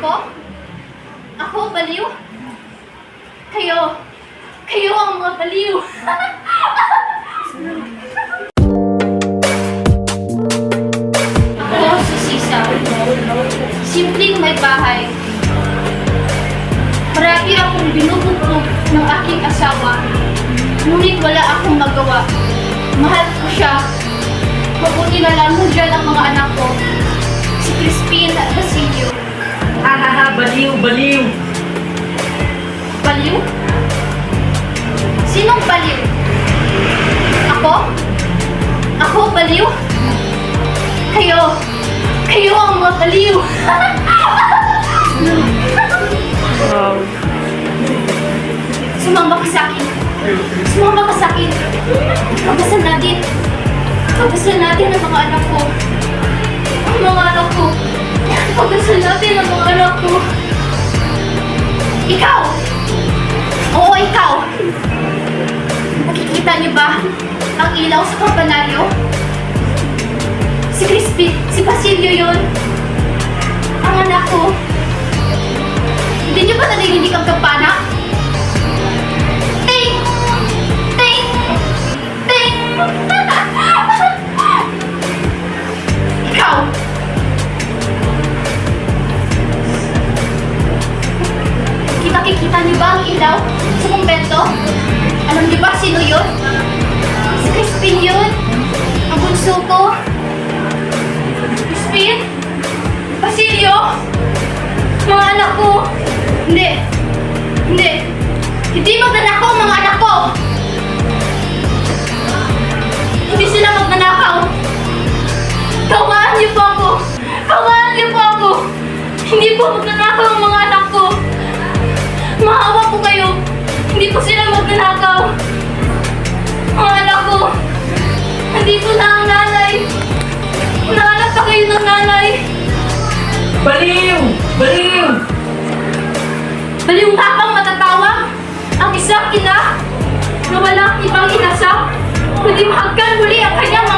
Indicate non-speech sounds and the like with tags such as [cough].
Ako? Ako, baliw? Kayo. Kayo ang mga baliw. Ako si Sisa. Simpleng may bahay. Marami akong binububog ng aking asawa. Ngunit wala akong magawa. Mahal ko siya. Mabuti na lang dyan ang mga anak ko. Si Crispin at Basilio. Kayo! Kayo ang mga baliw! Sumamba ka sa akin. Sumamba ka sa akin. Natin. Pagdasal natin ang mga anak ko. Ang mga anak ko. Pagdasal natin ang mga anak ko. Ikaw! Oo, ikaw! Nakikita niyo ba ang ilaw sa kampanaryo? Si Crispy, si Basilio yun. Ang anak ko. Hindi niyo ba naririnig ang kampana? Ting! Ting! Ting! [laughs] Ikaw! Kita-kikita niyo ba ang ilaw sa? Alam niyo ba sino yun? Si Crispin yun. Mga anak ko. Hindi. Hindi. Hindi magnanakaw ang mga anak ko. Hindi sila magnanakaw. Kawaan niyo po ako. Kawaan niyo po ako. Hindi po magnanakaw ang mga anak ko. Maawa po kayo. Hindi po sila magnanakaw. Mga anak ko. Nandito na Baliw tapang matatawag. Ang isang ina na walang ibang inasap. Kundi mahagkan muli ang kanyang